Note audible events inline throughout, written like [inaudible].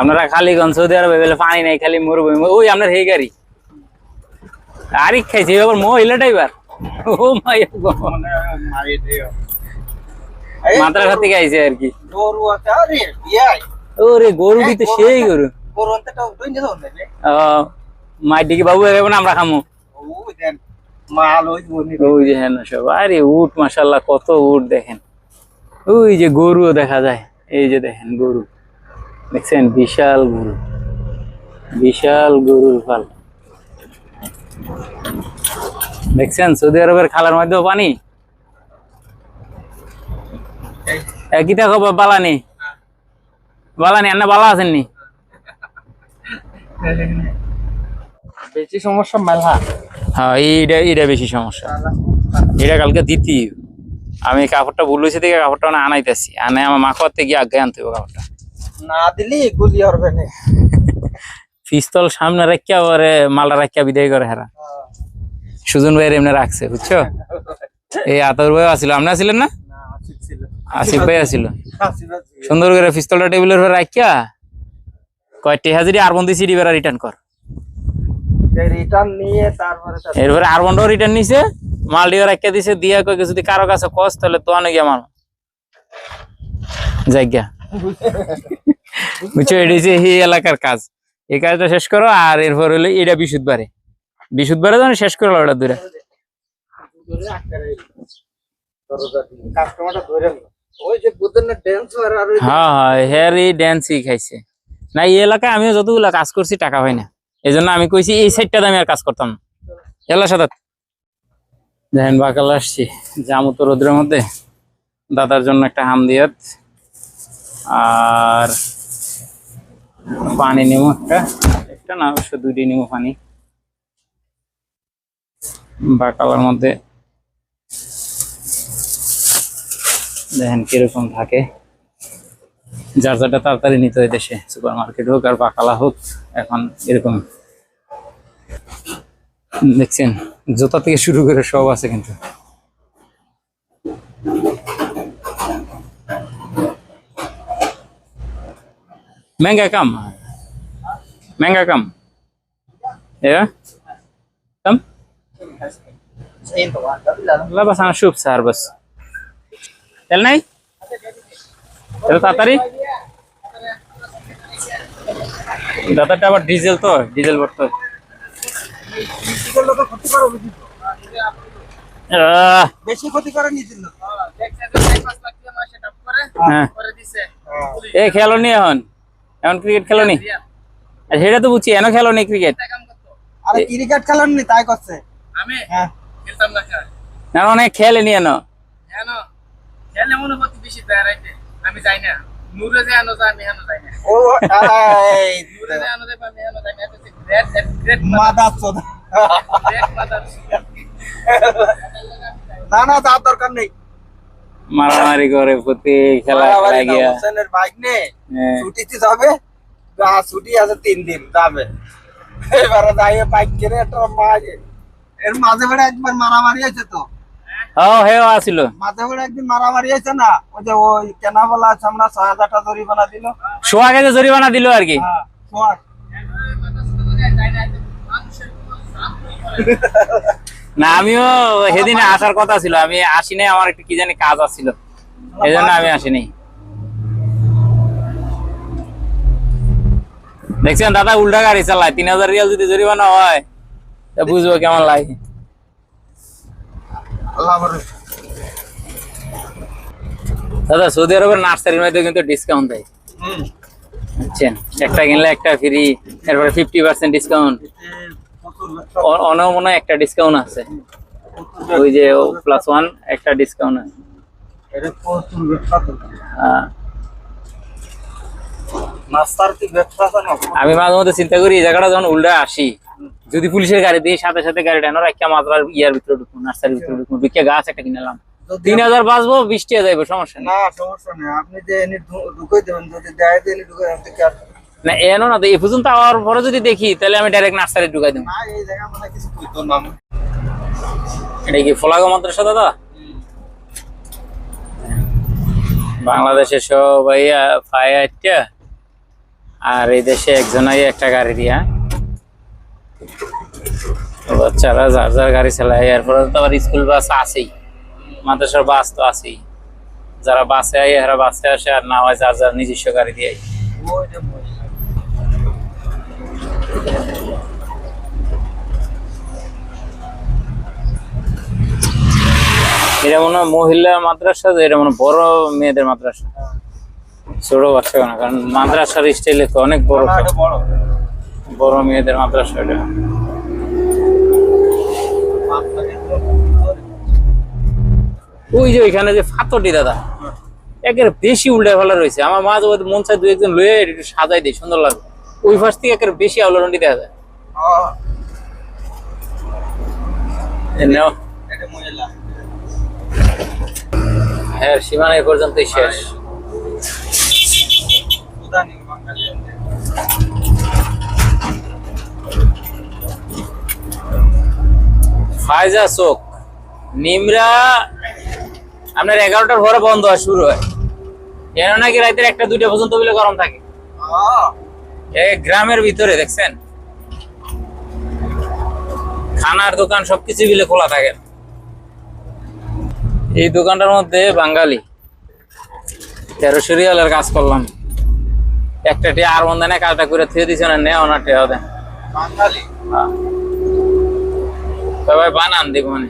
আপনারা খালি গন সৌদি আরবে বলে পানি নাই খালি মরুভূমি। ওই আপনার হে গাড়ি। আরিক খাইছে এবার মহিলা ড্রাইভার। ও মাই মাত্রা খাতে খাইছে আর কি। গরু আছে আরে বিয়াই। ওরে গরু দিতে সেই গরু মাই দিকে বাবু এখন আমরা খামো। ও দেন মাল ওই বনি ওই যে হ্যাঁ সব আরে উট মাসাল্লাহ কত উট দেখেন। ওই যে গরুও দেখা যায় এই যে দেখেন গরু। দেখছেন? বিশাল গরু। বিশাল গরুর পাল। দেখছেন? সৌদি আরবের খালার মধ্যেও পানি? একই দেখো বালানি। বালানি আন্না বালা আছেননি? বেশি সমস্যা মেলহা। হ্যাঁ এইটা এইটা বেশি সমস্যা। এটা কালকে দিতি। আমি কাপড়টা ভুলেছি থেকে কাপড়টা না আনাইতেছি। আনে আমার মা করতে গিয়ে আগে আনতে হবে কাপড়টা। না দিলি গুলি হবে না। পিস্তল সামনে রাখিয়া পরে মালটা রাখিয়া বিদায় করে হেরা। সুজন ভাইয়ের এমনি রাখছে বুঝছ? এই আতর ভাই আসিল আপনি আসিলেন না? আসিফ ভাই আসিল। সুন্দর করে পিস্তলটা টেবিলের উপর রাখিয়া কয়টি হাজারি আর বন্দি সিডি বেড়া রিটার্ন কর। এরপরে আর বন্ডও রিটার্ন নিছে মাল দিয়ে রাখিয়া দিছে দিয়া কয় যদি কারও কাছে কস তাহলে তো অনেক আমার জায়গা বুঝছ? এটা হচ্ছে এই এলাকার কাজ। এই কাজটা শেষ করো আর এরপর হলো এটা বিশুদ্ধবারে বিশুদ্ধবারে যখন শেষ করল ওটা দূরে। হ্যাঁ হ্যাঁ এই ড্যান্সই খাইছে। না এই এলাকায় আমিও যতগুলো কাজ করছি টাকা হয় না। এই জন্য আমি কইছি এই সাইডটাতে আমি আর কাজ করতাম না। এলা সাদা। দেখেন বাকাল আসছি। জামু তো রোদ্রের মধ্যে। দাদার জন্য একটা হাম দিয়াত। আর পানি নেব একটা একটা না, অবশ্য দুইটি নেব পানি। বাকালার মধ্যে দেখেন কীরকম থাকে। যার যারটা তাড়াতাড়ি নিতে হয় দেশে সুপার মার্কেট হোক আর বাকালা হোক, এখন এরকম। দেখছেন, জুতা থেকে শুরু করে সব আছে কিন্তু। महंगा कम महंगा कम yeah? कम ला बस हाँ शुभ सर बस चल नहीं चलो तातारी দাদাটা আবার ডিজেল তো ডিজেল ভরতে বেশি ক্ষতি করে নিজের হ্যাঁ। এ খেয়াল নিয়ে এখন? এখন ক্রিকেট খেলো নি আর সেটা তো বুঝছি এনো খেলো নি ক্রিকেট আরে ক্রিকেট খেলেন নি তাই করছে। আমি হ্যাঁ। খেলতাম না না অনেক খেলে নি এনো খেলে বেশি দেয় রাইতে আমি যাই না। নূরে যে আনো যায় আমি হেন যাই না। ও এই নূরে যে আনো যায় আমি হেন যাই না। এটা গ্রেট গ্রেট মাদা চোদা গ্রেট মাদার না না তার দরকার নেই। মারামারি করে প্রতি খেলা খেলা গিয়া। হোসেনের বাইক নে হ্যাঁ। ছুটিতে যাবে যা ছুটি আছে তিন দিন যাবে। এবারে যাইয়ে বাইক কিনে একটা মাঝে এর মাঝে বেড়ে একবার মারামারি হয়েছে তো। ও হেও আসিল। মাঝে বেড়ে একদিন মারামারি হয়েছে না ওই যে ওই কেনা বলা আছে আমরা ছয় হাজার টাকা জরিমানা দিল। শোয়া গেছে জরিমানা দিল আর কি। হ্যাঁ। [laughs] [laughs] না আমিও সেদিনে আসার কথা ছিল আমি আসি নাই আমার একটু কি জানি কাজ আছিল। এই জন্য আমি আসিনি। দেখছেন দাদা উল্টা গাড়ি চালায় তিন হাজার রিয়াল যদি জরিমানা হয় তা বুঝব কেমন লাগে। দাদা সৌদি আরবের নার্সারির মধ্যে কিন্তু ডিসকাউন্ট দেয়। বুঝছেন? একটা কিনলে একটা ফ্রি এরপরে ফিফটি পার্সেন্ট ডিসকাউন্ট অনেক মনে হয় একটা ডিসকাউন্ট আছে। ওই যে প্লাস ওয়ান একটা ডিসকাউন্ট আছে। না? আমি মাঝে মধ্যে চিন্তা করি এই জায়গাটা যখন উল্টা আসি যদি পুলিশের গাড়ি দিয়ে সাথে সাথে গাড়িটা এনে রাখিয়া মাত্রার ইয়ার ভিতরে ঢুকবো নার্সারির ভিতরে ঢুকবো বিকে গাছ একটা কিনলাম তিন হাজার বাঁচবো বৃষ্টি হয়ে যাবে সমস্যা নেই। না সমস্যা নেই। আপনি যে এনে ঢু- ঢুকাই দেবেন যদি দেয় দিয়ে না এনো না তো এই পর্যন্ত আওয়ার পরে যদি দেখি তাহলে আমি ডাইরেক্ট নার্সারি ঢুকাই দেবো। মানে। এটা কি ফলাগো মাদ্রাসা দাদা? বাংলাদেশে সবাই ফায়ারটা আর এই দেশে একজনাই একটা গাড়ি দিয়া। বাচ্চারা যার যার গাড়ি চালায় এরপরে তো আবার স্কুল বাস আছেই। মাদ্রাসার বাস তো আছেই। যারা বাসে আয় এরা বাসে আসে আর না হয় যার যার নিজস্ব গাড়ি দিয়ে আয়। ওই যে মহিলা। এটা মনে হয় মহিলা মাদ্রাসা এটা মনে বড় মেয়েদের মাদ্রাসা? ছোট বাচ্চা না কারণ মাদ্রাসার স্টাইলে তো অনেক বড় বড়। বড় মেয়েদের মাদ্রাসা এটা। ওই যে ওইখানে যে ফাতরটি দাদা একের বেশি উল্টা ফেলা রয়েছে। আমার মাঝে মধ্যে মন চাই দু একজন লয়ে একটু সাজাই দিই সুন্দর লাগে ওই পাশ থেকে একের বেশি আলোড়নটি দেখা যায়। নাও, এটা মহিলা। হ্যাঁ সীমানা এ পর্যন্তই শেষ। ফায়জা চোখ। নিমরা আপনার এগারোটার পরে বন্ধ হয় শুরু হয়। কেন নাকি রাতের একটা, দুইটা পর্যন্ত বলে গরম থাকে? গ্রামের ভিতরে, দেখছেন? খানার দোকান সবকিছু বিলে খোলা থাকে। এই দোকানটার মধ্যে বাঙালি। তেরো সিরিয়ালের কাজ করলাম। একটা টিয়া আর বন্ধনে কাজটা করে থুয়ে দিছে না নেও না টেয়া দেন। বাঙালি? সবাই বানান দিব মানে।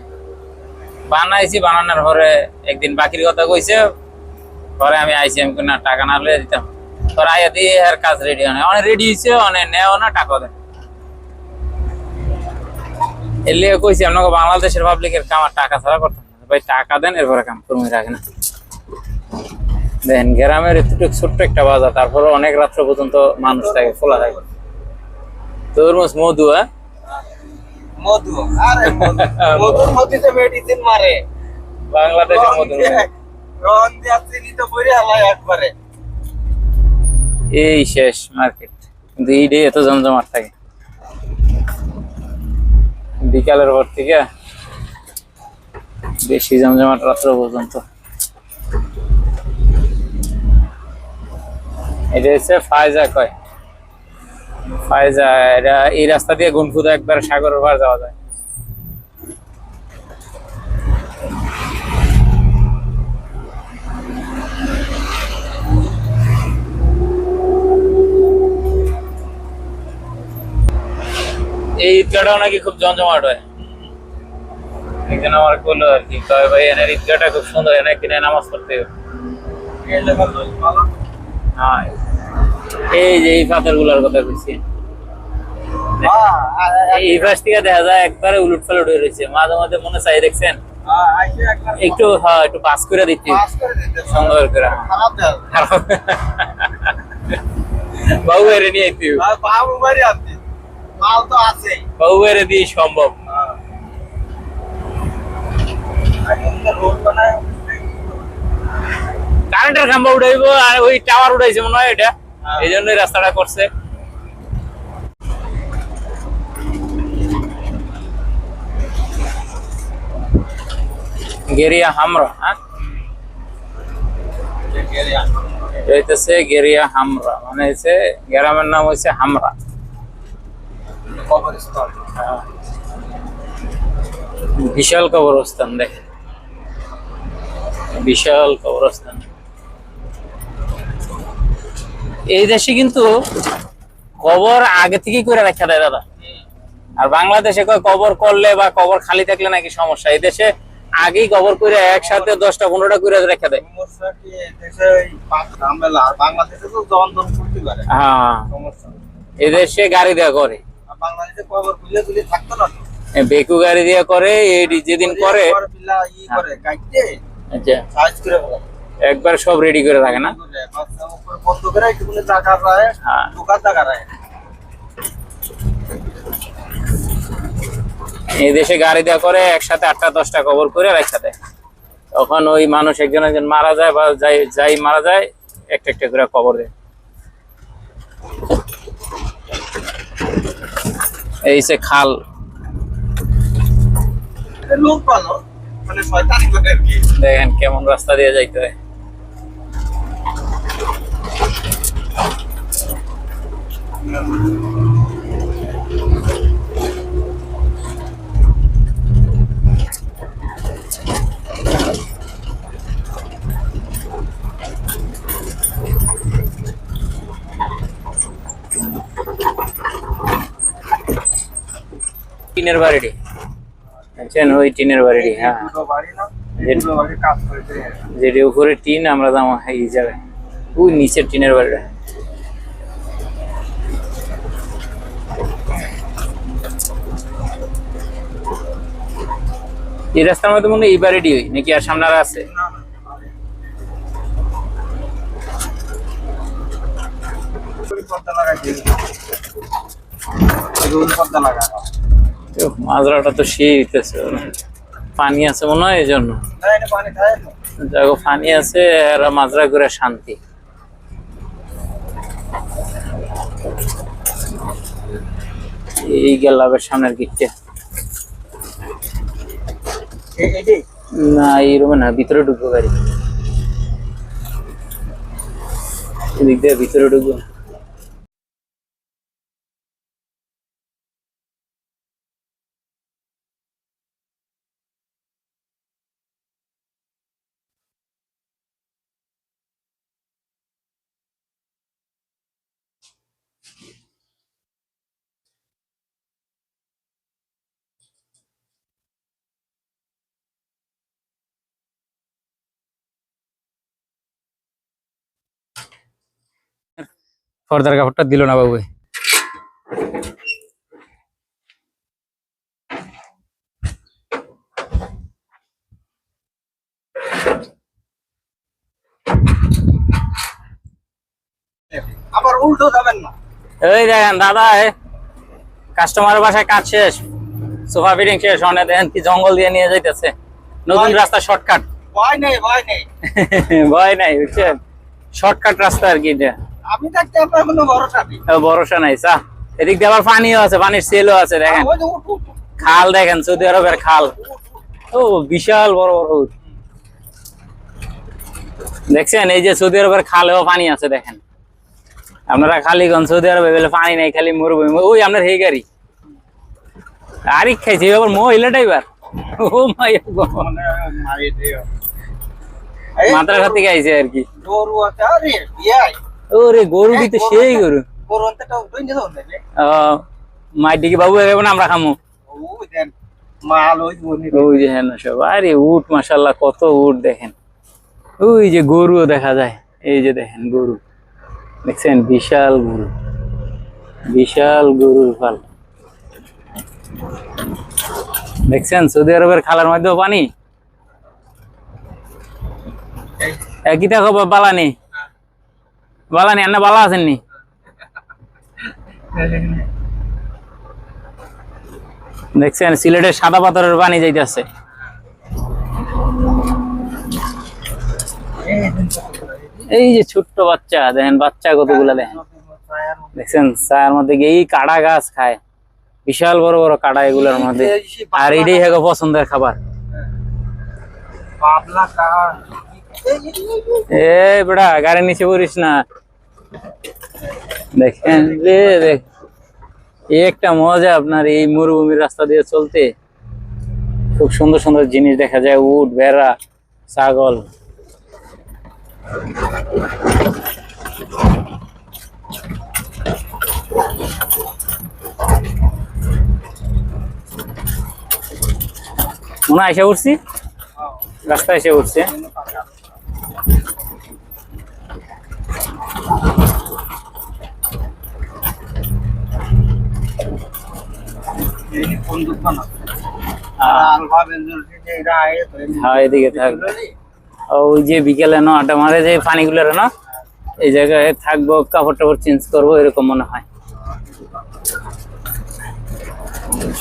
বানাইছি বানানোর পরে একদিন বাকির কথা কইছে। পরে আমি আইছি আমি না টাকা না লয়ে দিতাম। পরে আইয়া দিয়ে আর কাজ রেডি হয় অনেক রেডি হয়েছে অনেক নেও না টাকা দেন। এর লিগে কইছি আপনাকে বাংলাদেশের পাবলিকের কাম আর টাকা ছাড়া করতাম ভাই টাকা দেন এরপরে কাম করুন রাখে না দেন গ্রামের এতটুকু ছোট্ট একটা বাজার তারপরে অনেক রাত্র পর্যন্ত মানুষ থাকে খোলা থাকে। তরমুজ মধু হ্যাঁ? মধু আরে মধু। মধুর মধ্যে তো মেডিসিন মারে। বাংলাদেশের মধু। রং দিয়া চিনি তো একবারে। এই শেষ মার্কেট। কিন্তু এই ডে এত জমজমাট থাকে। বিকালের পর থেকে বেশি জমজমাট রাত্র পর্যন্ত। এটা হচ্ছে ফায়জা কয়? ফায়জা, এটা এই রাস্তা দিয়ে গুনফুদা একবার সাগরের পার যাওয়া যায়। এই ঈদগাটাও নাকি খুব জমজমাট হয়। একজন আমার বলল আর কি। কয় ভাই এনার খুব সুন্দর এনে কিনে নামাজ পড়তে হ্যাঁ। এই যে এই পাথরগুলার কথা এই পাশ থেকে দেখা যায় একবারে উলট হয়ে রয়েছে। মাঝে মাঝে মনে চাই দেখছেন? একটু হ্যাঁ একটু পাস করে দিচ্ছি সুন্দর করে। বাবু এরে নিয়ে বাবু বাড়ি আনতে। মাল তো আছে বাবু এরে দিয়ে সম্ভব রোড বানায় কারেন্টের খাম্বা উঠাইবো আর ওই টাওয়ার উঠাইছে মনে হয় এটা। হ্যাঁ। এই জন্যই রাস্তাটা করছে। গেরিয়া হামরা হ্যাঁ? হইতেছে গেরিয়া হামরা মানে হচ্ছে গ্রামের নাম হচ্ছে হামরা। হ্যাঁ। বিশাল কবরস্থান দেখেন। বিশাল কবরস্থান। এই দেশে কিন্তু কবর আগে থেকেই করে রাখা দেয় দাদা। আর বাংলাদেশে কবর করলে বা কবর খালি থাকলে নাকি সমস্যা। এই দেশে আগেই কবর করে একসাথে দশটা পনেরোটা করে রেখে দেয়। হ্যাঁ। সমস্যা নেই। এই দেশে গাড়ি দেওয়া করে। বেকু গাড়ি দিয়ে করে এই যেদিন করে আচ্ছা। সাইজ করে একবার সব রেডি করে রাখে না? করে, বন্ধ করে একটুখানি জায়গা রায় হ্যাঁ। দোকান জায়গা রায় এই দেশে গাড়ি দেওয়া করে একসাথে আটটা দশটা কবর করে রাখা দেয় তখন ওই মানুষ একজন একজন মারা যায় বা যাই যাই মারা যায় একটা একটা করে কবর দেয়। এই সে খাল। লোক ভালো। মানে শয়তানি করে আর কি। দেখেন কেমন রাস্তা দিয়ে যাইতে হয়। টিনের বাড়িটি বুঝছেন ওই টিনের বাড়িটি হ্যাঁ। যেটি উপরে টিন আমরা দাম এই জায়গায়। ওই নিচের টিনের বাড়িটা। এই রাস্তার মধ্যে মনে হয় এই বাড়িটি ওই নাকি আর সামনে আর আছে? পর্দা লাগাইছে রুল পর্দা লাগানো মাজরাটা তো সেই হইতেছে। পানি আছে মনে হয় এই জন্য এটা পানি আছে আর মাজরা করে শান্তি। এই গেলাবের সামনের গিটটা না, এই রুমে না, ভিতরে ঢুকবো গাড়ি। এদিক দিয়ে ভিতরে ঢুকবো। পর্দার কাপড়টা দিল না বাবু আবার উল্টো যাবেন না। এই দেখেন দাদা কাস্টমারের বাসায় কাজ শেষ সোফা ফিটিং শেষ অনেক দেখেন কি জঙ্গল দিয়ে নিয়ে যাইতেছে। নতুন রাস্তা শর্টকাট ভয় নেই ভয় নেই। [laughs] ভয় নাই বুঝছেন? শর্টকাট রাস্তা আর কি এটা। আমি থাকতে আপনার কোনো ভরসা নেই। ভরসা নাই চা এদিক দিয়ে আবার পানিও আছে পানির সেলও আছে দেখেন। খাল দেখেন সৌদি আরবের খাল। ও বিশাল বড় বড় উট। দেখছেন এই যে সৌদি আরবের খালেও পানি আছে দেখেন। আপনারা খালিগঞ্জ সৌদি আরবে বলে পানি নাই খালি মরুভূমি। ওই আপনার হে গাড়ি। আরিক খাইছে এবার মহিলা ড্রাইভার। ও মাই মাত্রা খাতে গাইছে আর কি। গরু ওরে গরুটি তো সেই গরু। গরু মাই দিকে বাবু এখন আমরা খামো। ওই যে হ্যাঁ সব আরে উট মাসাল্লাহ কত উট দেখেন। ওই যে গরুও দেখা যায় এই যে দেখেন গরু। দেখছেন? বিশাল গরু। বিশাল গরুর ফাল। দেখছেন? সৌদি আরবের খালার মধ্যেও পানি? একই দেখো বালানি। বালানি বালা আছেননি দেখছেন সিলেটের সাদা পাথরের পানি যাইতেছে। এই যে ছোট্ট বাচ্চা দেখেন বাচ্চা কতগুলা দেখেন। দেখছেন চায়ের মধ্যে গিয়ে এই কাড়া গাছ খায়। বিশাল বড় বড় কাড়া এগুলোর মধ্যে। আর এইটাই হ্যাঁ পছন্দের খাবার। এ বেটা গাড়ি নিচে পড়িস না। দেখেন রে দেখ একটা মজা আপনার এই মরুভূমির রাস্তা দিয়ে চলতে। খুব সুন্দর সুন্দর জিনিস দেখা যায়, উট, ভেড়া, ছাগল। মনে এসে উঠছি? রাস্তায় এসে উঠছে এই কোন দোকান আর আলফা বেঞ্জল যে এরা আয়ে তো হ্যাঁ এদিকে থাকবে ওই যে বিকেলে না আটা মারে যে না এই জায়গায় থাকব কাপড় টাপড় চেঞ্জ করব এরকম মনে হয়।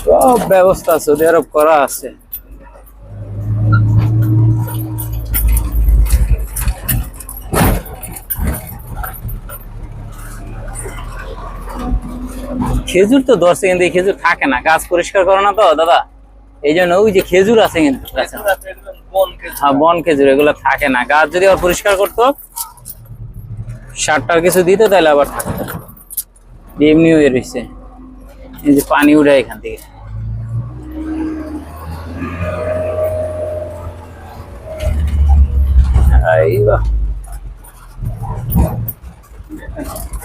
সব ব্যবস্থা সৌদি আরব করা আছে। খেজুর তো দশ সেকেন্ড দিয়ে খেজুর থাকে না। গাছ পরিষ্কার করো না তো দাদা। এই জন্য ওই যে খেজুর আছে কিন্তু হ্যাঁ বন খেজুর এগুলো থাকে না। গাছ যদি আবার পরিষ্কার করতো সারটার কিছু দিত তাহলে আবার থাকতো। এমনি হয়ে রয়েছে এই যে পানি উঠে এখান থেকে। এই বাহ।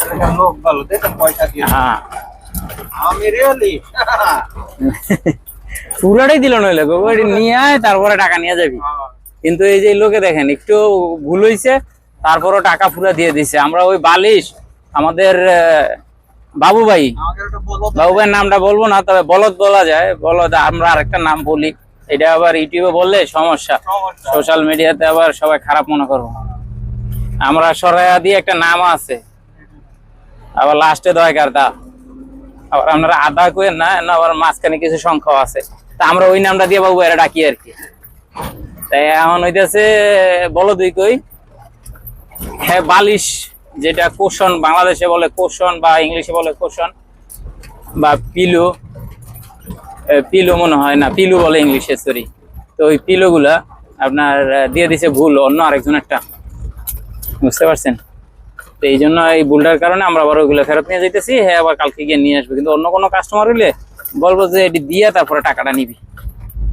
এলাকার লোক ভালো দেখেন পয়সা দিয়ে। হ্যাঁ। আমি রিয়েলি [laughs] পুরাটাই দিল নইলে গো নিয়ে আয় তারপরে টাকা নিয়ে যাবি। কিন্তু এই যে লোকে দেখেন একটু ভুল হয়েছে তারপরও টাকা পুরো দিয়ে দিছে। আমরা ওই বালিশ আমাদের বাবু ভাই। তো। বাবু ভাইয়ের নামটা বলব না তবে বলদ বলা যায়। বলদ আমরা আরেকটা নাম বলি। এটা আবার ইউটিউবে বললে সমস্যা। সোশ্যাল মিডিয়াতে আবার সবাই খারাপ মনে করব। আমরা সরাইয়া দিয়ে একটা নাম আছে। আবার লাস্টে দয়কার দা আবার আপনারা আদা কইেন না আবার মাঝখানে কিছু সংখ্যাও আছে। তা আমরা ওই নামটা দিয়ে বাবু এরা ডাকি আর কি। তাই এখন হইতেছে, বলো দুই কই? হ্যাঁ বালিশ, যেটা কোশন বাংলাদেশে বলে কোশন বা ইংলিশে বলে কোশন বা পিলো। পিলো মনে হয় না, পিলু বলে ইংলিশে সরি তো ওই পিলো গুলা আপনার দিয়ে দিছে ভুল, অন্য আরেকজন একটা। বুঝতে পারছেন? তো এই জন্য এই ভুলটার কারণে আমরা আবার ওইগুলো ফেরত নিয়ে যাইতেছি। হ্যাঁ আবার কালকে গিয়ে নিয়ে আসবে। কিন্তু অন্য কোনো কাস্টমার হইলে বলব যে এটি দিয়ে তারপরে টাকাটা নিবি।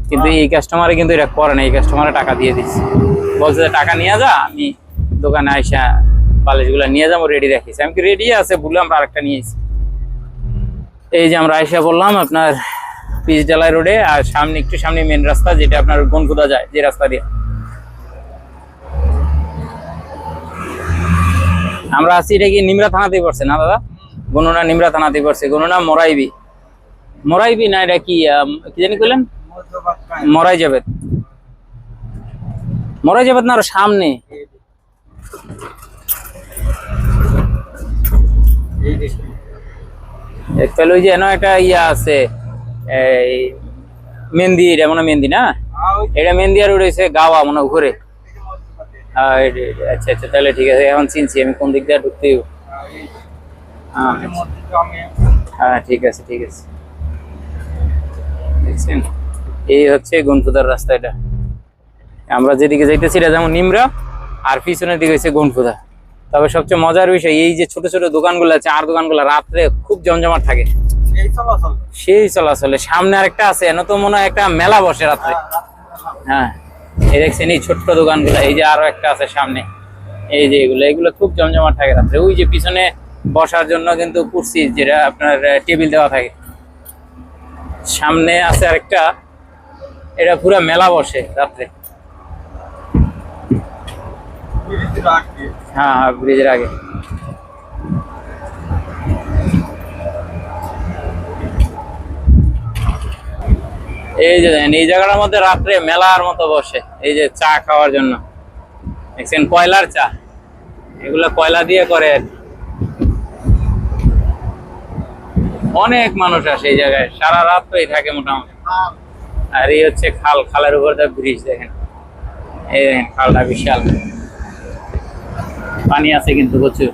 কিন্তু এই কাস্টমারে কিন্তু এটা করে না। এই কাস্টমারে টাকা দিয়ে দিচ্ছে। বলছে যে টাকা নিয়ে যা, আমি দোকানে আইসা বালিশগুলো নিয়ে যাব রেডি রাখিস আমি কি রেডি আছে? বলে আমরা আরেকটা নিয়েছি এই যে আমরা আইসা বললাম আপনার পিচ ডালাই রোডে, আর সামনে, একটু সামনে মেন রাস্তা, যেটা আপনার গনকুদা যায়, যে রাস্তা দিয়ে। আমরা আছি এটা কি নিমরা থানাতেই পড়ছে না দাদা? গণনা নিমরা থানাতেই পড়ছে। গণনা মরাইবি। মরাইবি না এটা কি কি জানি কইলেন? মরাই যাবে মরাই যাবে না আরও সামনে। ওই যে এনো একটা ইয়া আছে এই মেহেন্দি এটা মনে মেহেন্দি না? এটা মেহেন্দি আর উঠেছে গাওয়া মনে হয় ঘুরে দিকে মধ্যবাগে। আহ, এটা- এটা- আচ্ছা আচ্ছা তাহলে ঠিক আছে এখন চিনছি আমি কোন দিক দিয়ে ঢুকতে হ্যাঁ মধ্যবাগে। হ্যাঁ ঠিক আছে ঠিক আছে। দেখছেন? এই হচ্ছে গনফুদার রাস্তা এটা। আমরা যেদিকে যাইতেছি এটা যেমন নিমরা আর পিছনের দিকে হচ্ছে গনফুদা তবে সবচেয়ে মজার বিষয় এই যে ছোট ছোট দোকানগুলো আছে আর দোকানগুলো রাত্রে খুব জমজমাট থাকে। সেই চলাচলে সামনে আরেকটা আছে এনে তো মনে হয় একটা মেলা বসে রাত্রে। হ্যাঁ। এই দেখছেন এই ছোট্ট দোকানগুলো, এই যে আরও একটা আছে সামনে। এই যে এগুলো এগুলো খুব জমজমাট থাকে রাত্রে। ওই যে পিছনে বসার জন্য কিন্তু কুর্সি যেটা আপনার টেবিল দেওয়া থাকে। সামনে আছে আরেকটা। এটা পুরো মেলা বসে রাত্রে। হ্যাঁ হ্যাঁ ব্রিজের আগে। এই যে এই জায়গাটার মধ্যে রাত্রে মেলার মতো বসে। এই যে চা খাওয়ার জন্য। দেখছেন, কয়লার চা। এগুলো কয়লা দিয়ে করে। অনেক মানুষ আসে এই জায়গায়। সারা রাত্রেই থাকে মোটামুটি। আর এই হচ্ছে খাল। খালের উপর দিয়ে ব্রিজ দেখেন। এই দেখেন, খালটা বিশাল। পানি আছে কিন্তু প্রচুর।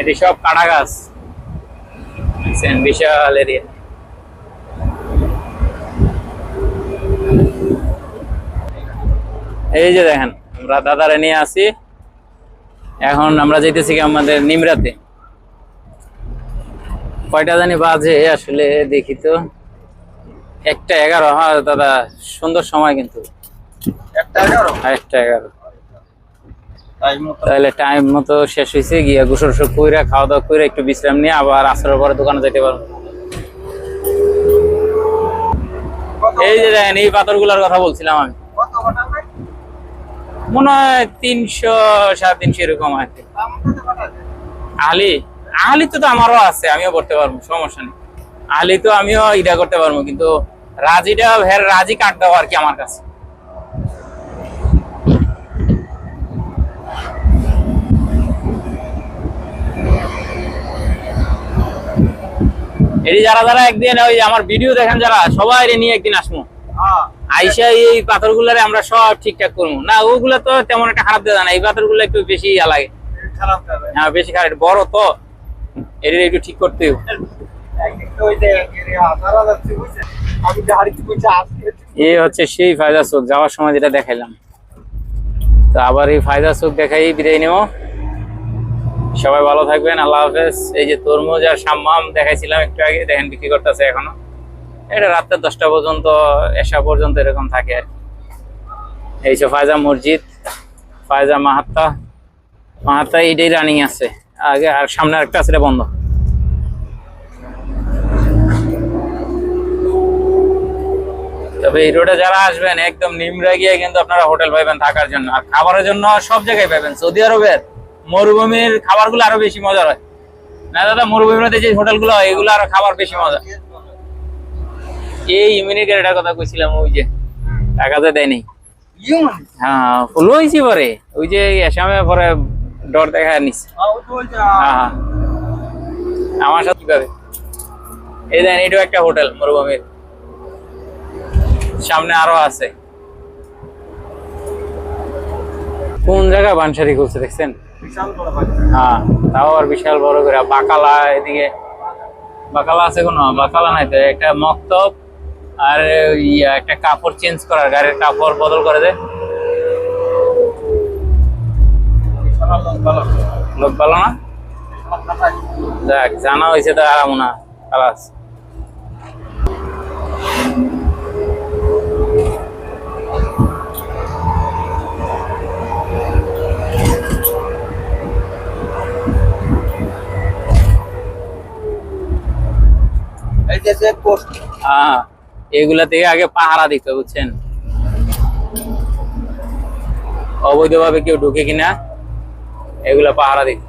এটি সব কাটা গাছ। বিশাল এরিয়া এই যে দেখেন আমরা দাদারে নিয়ে আসি। এখন আমরা যাইতেছি কি আমাদের নিমরাতে। কয়টা জানি বাজে আসলে দেখি তো। একটা এগারো হ্যাঁ দাদা সুন্দর সময় কিন্তু। একটা এগারো। একটা এগারো। তাহলে টাইম মতো শেষ হয়েছে গিয়া গোসল টোসল কইরা খাওয়া দাওয়া করে একটু বিশ্রাম নিয়ে আবার আসরের পরে দোকানে যেতে পারব। এই যে দেখেন এই পাথরগুলোর কথা বলছিলাম আমি? মনে হয় তিনশো সাড়ে তিনশো এরকম আর কি ঘণ্টা? আলি আলি তো তো আমারও আছে আমিও করতে পারব সমস্যা নেই। আলি তো আমিও ইটা করতে পারব কিন্তু রাজিটা ভের রাজি কাট দেওয়া আর কি আমার কাছে। এটি যারা যারা একদিন ওই আমার ভিডিও দেখেন যারা সবাই নিয়ে একদিন আসব হ্যাঁ, আইসা এই পাথরগুলারে আমরা সব ঠিকঠাক করব। না ওগুলা তো তেমন একটা খারাপ দেওয়া না এই পাথরগুলো একটু বেশি ইয়া লাগে। হ্যাঁ বেশি খারাপ বড় তো। এর একটু ঠিক করতে এই হচ্ছে সেই ফায়দা চোখ যাওয়ার সময় যেটা দেখাইলাম। তো আবার এই ফায়দা চোখ দেখাই বিদায় নেব। সবাই ভালো থাকবেন, আল্লাহ হাফেজ। এই যে তরমুজ আর সাম্মাম দেখাইছিলাম একটু আগে, দেখেন বিক্রি করতেছে এখনও। এটা রাত্রে দশটা পর্যন্ত এসা পর্যন্ত এরকম থাকে আর। এই যে ফায়জা মসজিদ, ফায়জা মাহাত্তা। মাহাত্তা এটাই রানিং আছে। আগে আর সামনে একটা আছে বন্ধ। তবে এই রোডে যারা আসবেন, একদম নিমরা গিয়ে কিন্তু আপনারা হোটেল পাইবেন থাকার জন্য। আর খাবারের জন্য সব জায়গায় পাবেন সৌদি আরবের। মরুভূমির খাবারগুলো আরও বেশি মজার হয়। না দাদা মরুভূমিতে যে হোটেলগুলো হয় এগুলো আরও খাবার বেশি মজা। এই ইমিউনিকের কথা কইছিলাম ওই যে টাকাতে দেয়নি। হ্যাঁ ফুল পরে। ওই যে আসামে পরে ডর দেখা নিস তো যা হ্যাঁ আমার সাথে কীভাবে? এই দেন এটাও একটা হোটেল মরুভূমির। সামনে আরও আছে। কোন জায়গায় বানসারি করছে দেখছেন? হ্যাঁ। তাও আর বিশাল বড় করে। বাকালা এদিকে। বাকালা আছে কোনো? বাকালা নাই তো। একটা মক্তব আর ইয়া, একটা কাপড় চেঞ্জ করার গাড়ির কাপড় বদল করে দেয় লোক ভালো না? দেখ, জানা হয়েছে তো আরাম না। খালাস। হ্যাঁ এগুলা থেকে আগে পাহারা দিতে বুঝছেন? অবৈধভাবে কেউ ঢুকে কিনা এগুলা পাহারা দিতে